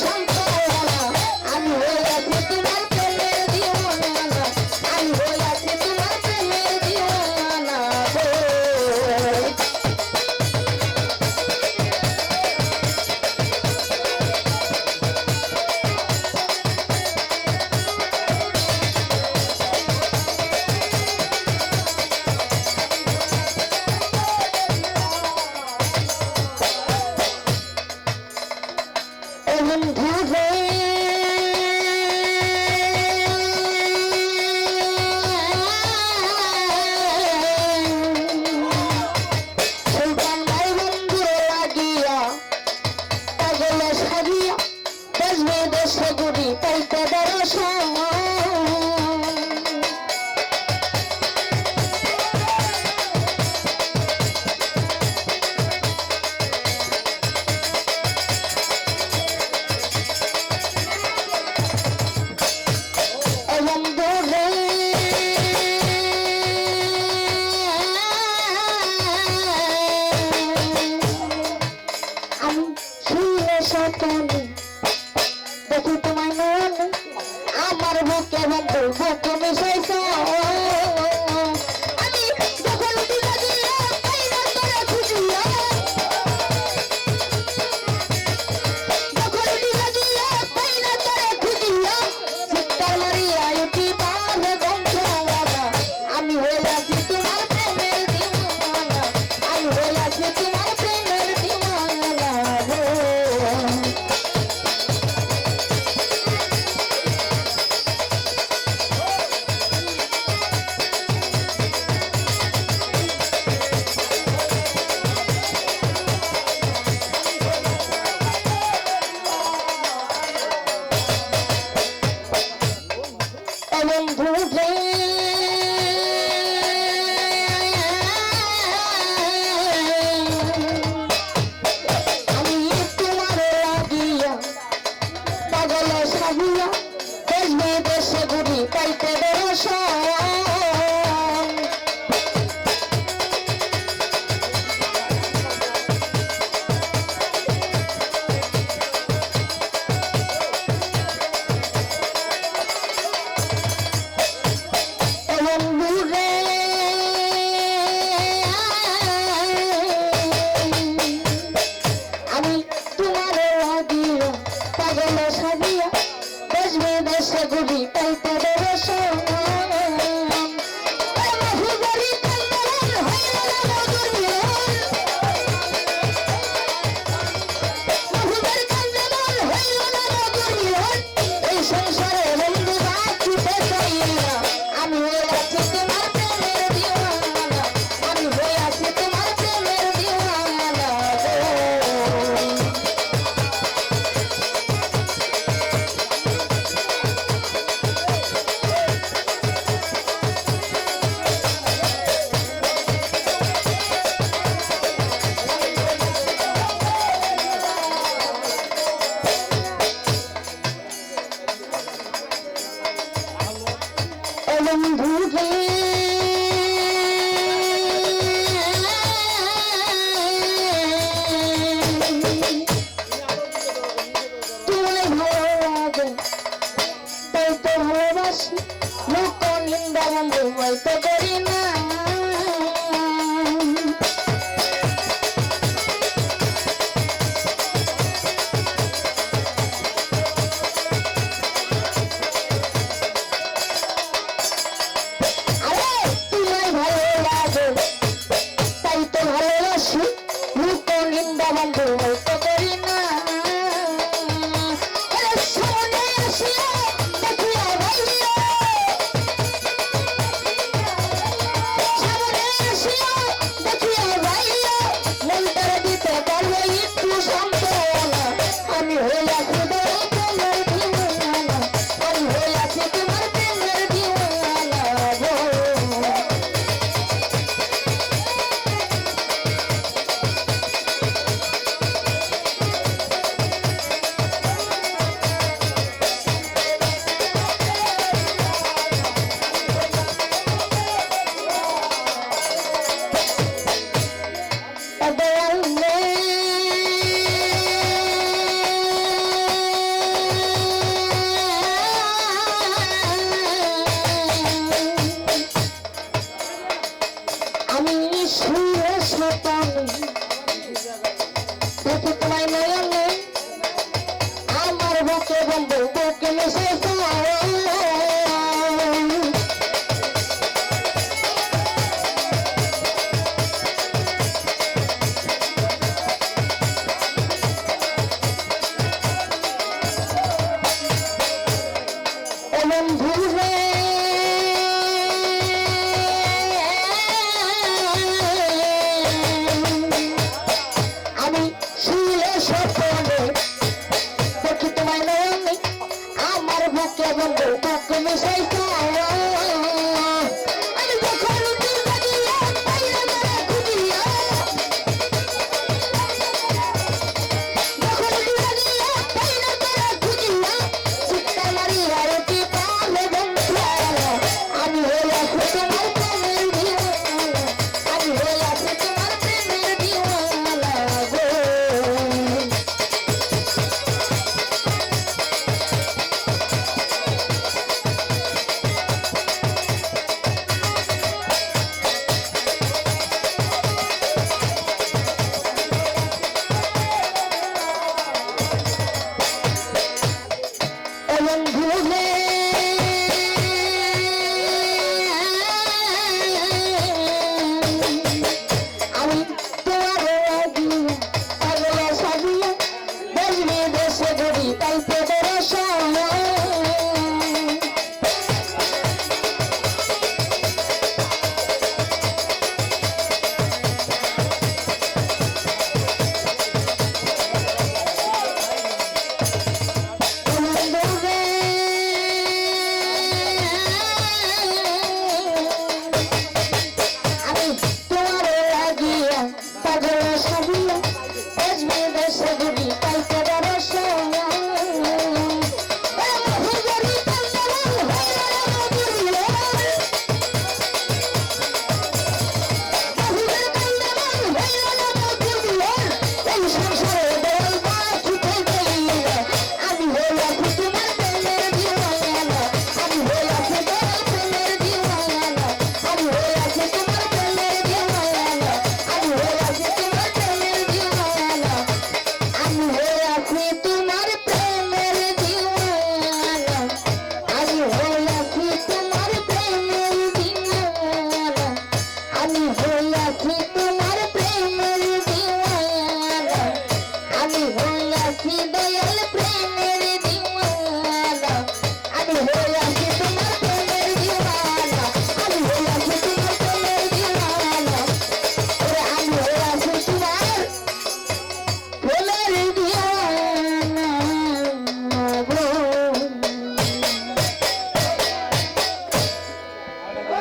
সঙ্গে আমার বুকে বন্ধু বুকে মিশাইছো। বন্ধু রে তুমি ভালো লাগে তাই তো ভালোবাসি। লোক নিন্দা বন্ধু হয়তো করি না। শুয়ে শতান পেটে তোমায় নয়ন আমার বুকে বন্ধু বুকে মেসেজ কেমন বউ কখনো সেই Bye.